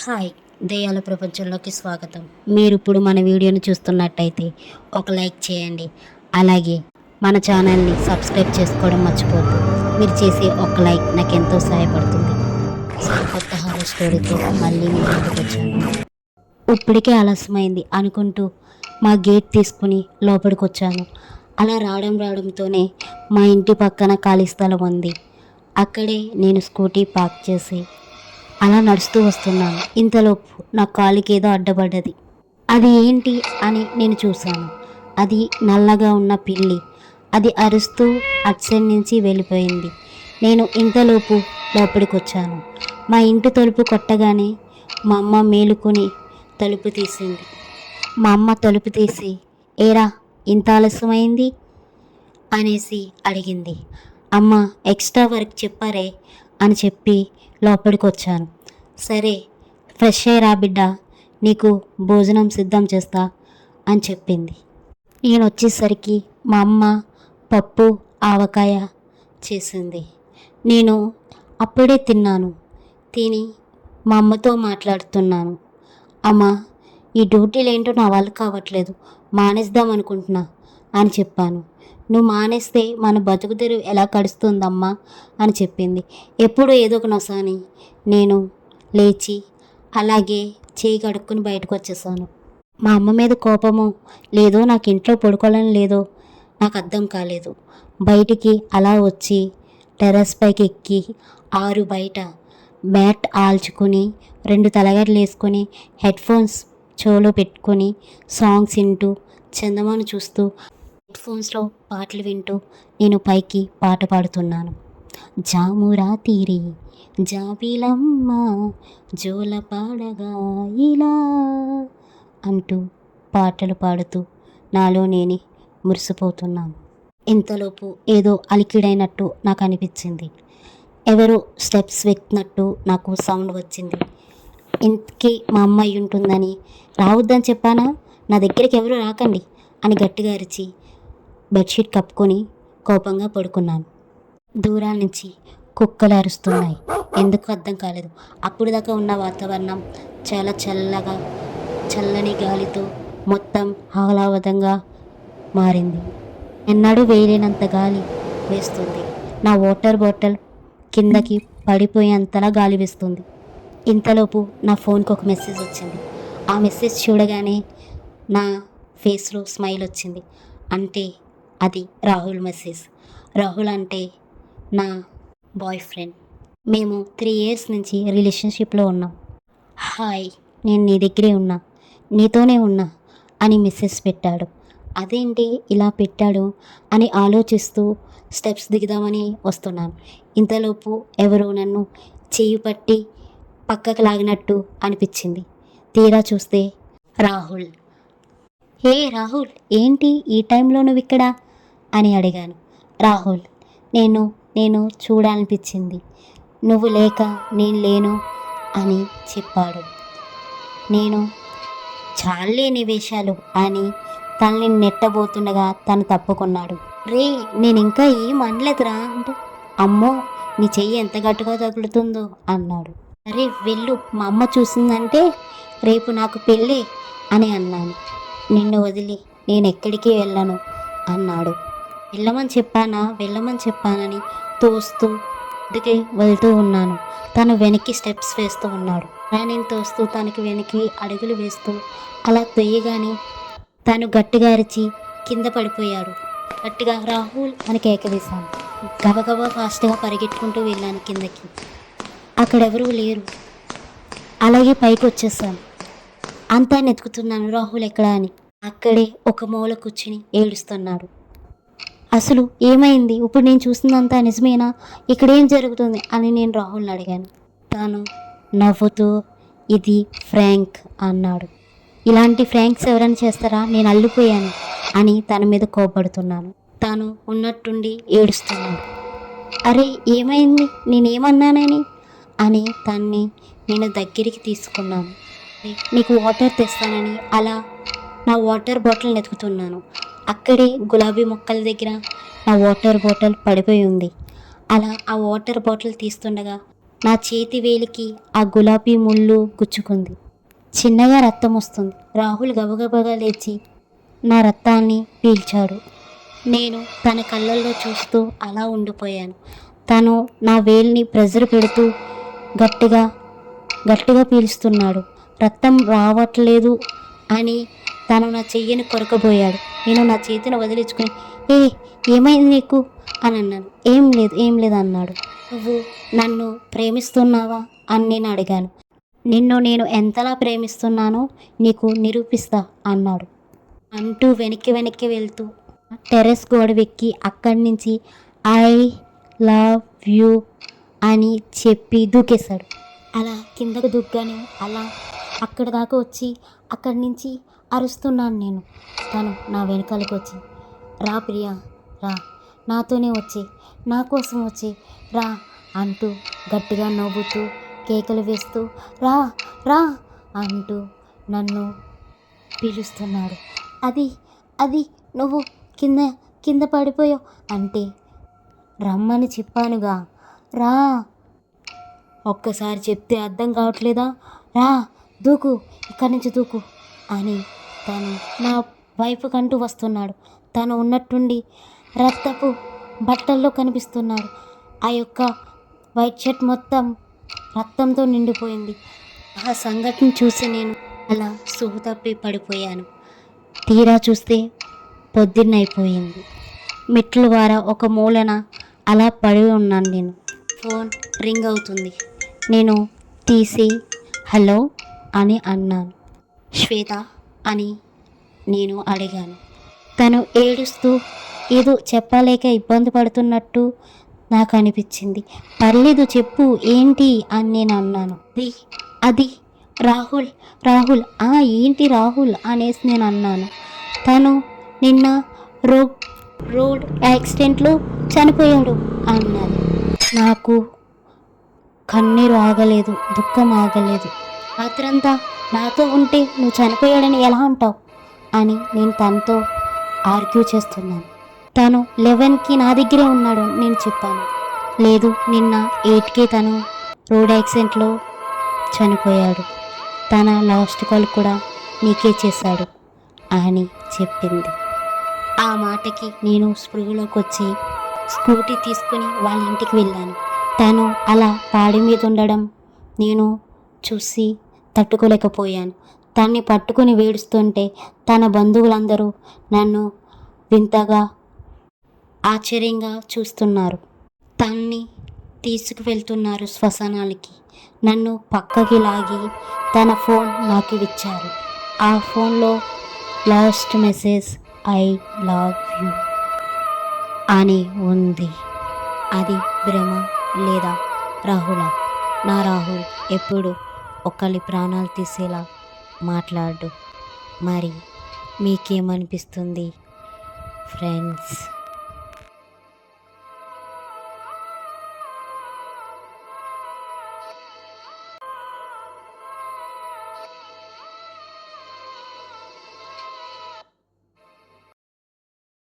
Hi దయ్యాల ప్రపంచంలోకి స్వాగతం. మీరు ఇప్పుడు మన వీడియోని చూస్తున్నట్టయితే ఒక లైక్ చేయండి. అలాగే మన ఛానల్ని సబ్స్క్రైబ్ చేసుకోవడం మర్చిపోద్దు మీరు చేసే ఒక లైక్ నాకు ఎంతో సహాయపడుతుంది. కొత్త హారర్ స్టోరీతో మళ్ళీ మీ ముందుకు వచ్చాను. ఇప్పటికే ఆలస్యమైంది అనుకుంటూ మా గేట్ తీసుకుని లోపలికి వచ్చాను అలా రావడం రావడంతోనే మా ఇంటి పక్కన ఖాళీ స్థలం ఉంది. అక్కడే నేను స్కూటీ పార్క్ చేసి అలా నడుస్తూ వస్తున్నాను. ఇంతలోపు నా కాలికి ఏదో అడ్డపడ్డది అది ఏంటి అని నేను చూశాను. అది నల్లగా ఉన్న పిల్లి. అది అరుస్తూ అటు నుంచి వెళ్ళిపోయింది. నేను ఇంతలోపు లోపలికి వచ్చాను మా ఇంటి తలుపు కొట్టగానే మా అమ్మ మేలుకొని తలుపు తీసింది. మా అమ్మ తలుపు తీసి ఏరా ఇంత ఆలస్యమైంది? అనేసి అడిగింది. అమ్మ ఎక్స్ట్రా వర్క్ చెప్పారే. అని చెప్పి లోపలికి వచ్చాను సరే ఫ్రెష్ అయ్యరా బిడ్డ నీకు భోజనం సిద్ధం చేస్తా అని చెప్పింది. నేను వచ్చేసరికి మా అమ్మ పప్పు ఆవకాయ చేసింది. నేను అప్పుడే తిన్నాను. తిని మా అమ్మతో మాట్లాడుతున్నాను. అమ్మ ఈ డ్యూటీలు ఏంటో నా వాళ్ళు కావట్లేదు. మానేద్దాం అనుకుంటున్నా అని చెప్పాను. నువ్వు మానేస్తే మన బతుకు తెరువు ఎలా కడుస్తుందమ్మా? అని చెప్పింది. ఎప్పుడు ఏదో ఒక నొసాని నేను లేచి అలాగే చేయి కడుక్కుని బయటకు వచ్చేసాను. మా అమ్మ మీద కోపము లేదో నాకు ఇంట్లో పడుకోవాలని లేదో నాకు అర్థం కాలేదు. బయటికి అలా వచ్చి టెర్రస్ పైకి ఎక్కి ఆరు బయట మ్యాట్ ఆల్చుకుని రెండు తలగడలు వేసుకొని హెడ్ ఫోన్స్ చెవులో పెట్టుకొని సాంగ్స్ వింటూ చందమాను చూస్తూ ఫోన్స్లో పాటలు వింటూ నేను పైకి పాట పాడుతున్నాను. జామురా తీరి జాబిలమ్మ జోల పాడగా ఇలా అంటూ పాటలు పాడుతూ నాలో నేనే మురిసిపోతున్నాను. ఇంతలోపు ఏదో అలికిడైనట్టు నాకు అనిపించింది. ఎవరో స్టెప్స్ వెక్కినట్టు నాకు సౌండ్ వచ్చింది. ఇంతకీ మా అమ్మాయి ఉంటుందని రావద్దని చెప్పానా? నా దగ్గరికి ఎవరు రాకండి అని గట్టిగా అరిచి బెడ్షీట్ కప్పుకొని కోపంగా పడుకున్నాను. దూరాల నుంచి కుక్కలు అరుస్తున్నాయి. ఎందుకు అర్థం కాలేదు. అప్పుడు దాకా ఉన్న వాతావరణం చాలా చల్లగా చల్లని గాలితో మొత్తం ఆహ్లాదంగా మారింది. ఎన్నడూ వేయలేనంత గాలి వేస్తుంది. నా వాటర్ బాటిల్ కిందకి పడిపోయేంతలా గాలి వేస్తుంది. ఇంతలోపు నా ఫోన్కి ఒక మెసేజ్ వచ్చింది. ఆ మెసేజ్ చూడగానే నా ఫేస్లో స్మైల్ వచ్చింది. అంటే అది రాహుల్ మెసేజ్ రాహుల్ అంటే నా బాయ్ ఫ్రెండ్ మేము త్రీ ఇయర్స్ నుంచి రిలేషన్షిప్లో ఉన్నాం. హాయ్ నేను నీ దగ్గరే ఉన్నా. నీతోనే ఉన్నా అని మెసేజ్ పెట్టాడు. అదేంటి ఇలా పెట్టాడు అని ఆలోచిస్తూ స్టెప్స్ దిగుదామని వస్తున్నాను. ఇంతలోపు ఎవరో నన్ను చేయి పట్టి పక్కకు లాగినట్టు అనిపించింది. తీరా చూస్తే రాహుల్. హే రాహుల్ ఏంటి ఈ టైంలో నువ్వు ఇక్కడ అని అడిగాను. రాహుల్ నేను నేను చూడాలనిపించింది. నువ్వు లేక నేను లేను అని చెప్పాడు. నేను చాలేని వేషాలు అని తనని నెట్టబోతుండగా తను తప్పుకున్నాడు. రే నేను ఇంకా ఏం అనలేదురా. అంటే అమ్మో నీ చెయ్యి ఎంత గట్టిగా తగులుతుందో అన్నాడు. అరే వెళ్ళు మా అమ్మ చూసిందంటే రేపు నాకు పెళ్ళి అని అన్నాను. నిన్ను వదిలి నేను ఎక్కడికి వెళ్ళను అన్నాడు. వెళ్ళమని చెప్పానా? వెళ్ళమని చెప్పానని తోస్తూ ఇంటికి వెళ్తూ ఉన్నాను. తను వెనక్కి స్టెప్స్ వేస్తూ ఉన్నాడు. అలా నేను తోస్తూ తనకి వెనక్కి అడుగులు వేస్తూ అలా తొయ్యగానే తను గట్టిగా అరిచి కింద పడిపోయాడు. గట్టిగా రాహుల్ అని కేకవేశాను గబగబా ఫాస్ట్గా పరిగెట్టుకుంటూ వెళ్ళాను కిందకి. అక్కడెవరూ లేరు. అలాగే పైకి వచ్చేసాను అంతా నెతుకుతున్నాను రాహుల్ ఎక్కడా అని. అక్కడే ఒక మూల కూర్చుని ఏడుస్తున్నాడు. అసలు ఏమైంది? ఇప్పుడు నేను చూసిందంతా నిజమేనా? ఇక్కడేం జరుగుతుంది? అని నేను రాహుల్ని అడిగాను. తాను నవ్వుతూ ఇది ఫ్రాంక్ అన్నాడు. ఇలాంటి ఫ్రాంక్స్ ఎవరైనా చేస్తారా? నేను అల్లిపోయాను అని తన మీద కోపడుతున్నాను. తాను ఉన్నట్టుండి ఏడుస్తున్నాడు. అరే ఏమైంది? నేనేమన్నానని? అని తన్ని నేను దగ్గరికి తీసుకున్నాను. నీకు వాటర్ తెస్తానని అలా నా వాటర్ బాటిల్ వెతుకుతున్నాను. అక్కడే గులాబీ మొక్కల దగ్గర నా వాటర్ బాటిల్ పడిపోయి ఉంది. అలా ఆ వాటర్ బాటిల్ తీస్తుండగా నా చేతి వేలికి ఆ గులాబీ ముళ్ళు గుచ్చుకుంది. చిన్నగా రక్తం వస్తుంది. రాహుల్ గబగబగా లేచి నా రక్తాన్ని పీల్చాడు. నేను తన కళ్ళల్లో చూస్తూ అలా ఉండిపోయాను. తను నా వేలిని ప్రెజర్ పెడుతూ గట్టిగా గట్టిగా పీలుస్తున్నాడు. రక్తం రావట్లేదు అని తను నా చెయ్యిని కొరకబోయాడు. నేను నా చేతిని వదిలించుకుని ఏ ఏమైంది నీకు? అని అన్నాను. ఏం లేదు ఏం లేదు అన్నాడు. నువ్వు నన్ను ప్రేమిస్తున్నావా? అని నేను అడిగాను. నిన్ను నేను ఎంతలా ప్రేమిస్తున్నానో నీకు నిరూపిస్తా అన్నాడు. అంటూ వెనక్కి వెనక్కి వెళ్తూ టెర్రస్ గోడవెక్కి అక్కడి నుంచి ఐ లవ్ యూ అని చెప్పి దూకేశాడు. అలా కిందకు దుగ్గాను అలా అక్కడ దాకా వచ్చి అక్కడి నుంచి అరుస్తున్నాను నేను. తను నా వెనకాలకు వచ్చి రా ప్రియా రా. నాతోనే వచ్చి నా కోసం వచ్చి రా అంటూ గట్టిగా నవ్వుతూ కేకలు వేస్తూ రా రా అంటూ నన్ను పిలుస్తున్నాడు. అది అది నువ్వు కింద కింద పడిపోయావు అంటే రమ్మని చెప్పానుగా. రా. ఒక్కసారి చెప్తే అర్థం కావట్లేదా? రా దూకు ఇక్కడి నుంచి దూకు అని తను నా వైపు కంటూ వస్తున్నాడు. తను ఉన్నట్టుండి రక్తపు బట్టల్లో కనిపిస్తున్నాడు. ఆ యొక్క వైట్ షర్ట్ మొత్తం రక్తంతో నిండిపోయింది. ఆ సంఘటన చూసి నేను అలా సుహు తప్పి పడిపోయాను. తీరా చూస్తే పొద్దున్నైపోయింది. మెట్ల ద్వారా ఒక మూలన అలా పడి ఉన్నాను నేను. ఫోన్ రింగ్ అవుతుంది. నేను తీసి హలో అని అన్నాను. శ్వేత అని నేను అడిగాను. తను ఏడుస్తూ ఏదో చెప్పలేక ఇబ్బంది పడుతున్నట్టు నాకు అనిపించింది. పర్లేదు చెప్పు ఏంటి? అని నేను అన్నాను. అది అది రాహుల్ రాహుల్ ఆ ఏంటి రాహుల్? అనేసి నేను అన్నాను. తను నిన్న రో రోడ్ యాక్సిడెంట్లో చనిపోయాడు అన్నది నాకు కన్నీరు ఆగలేదు దుఃఖం ఆగలేదు. రాత్రంతా నాతో ఉంటే నువ్వు చనిపోయాడని ఎలా అంటావు? అని నేను తనతో ఆర్గ్యూ చేస్తున్నాను. తను లెవెన్కి నా దగ్గరే ఉన్నాడు నేను చెప్పాను. లేదు నిన్న ఎయిట్కి తను రోడ్ యాక్సిడెంట్లో చనిపోయాడు. తన లాస్ట్ కాల్ కూడా నీకే చేశాడు అని చెప్పింది. ఆ మాటకి నేను స్పృహలోకి వచ్చి స్కూటీ తీసుకుని వాళ్ళ ఇంటికి వెళ్ళాను. తను అలా పాడి మీద ఉండడం నేను చూసి తట్టుకోలేకపోయాను. తన్ని పట్టుకుని వేడుస్తుంటే తన బంధువులందరూ నన్ను వింతగా ఆశ్చర్యంగా చూస్తున్నారు. తన్ని తీసుకువెళ్తున్నారు శ్మశానానికి నన్ను పక్కకి లాగి తన ఫోన్ నాకు ఇచ్చారు ఆ ఫోన్లో last message I love you అని ఉంది. అది భ్రమ లేదా రాహుల? నా రాహుల్ ఎప్పుడు ఒకరి ప్రాణాలు తీసేలా మాట్లాడు. మరి మీకేమనిపిస్తుంది ఫ్రెండ్స్?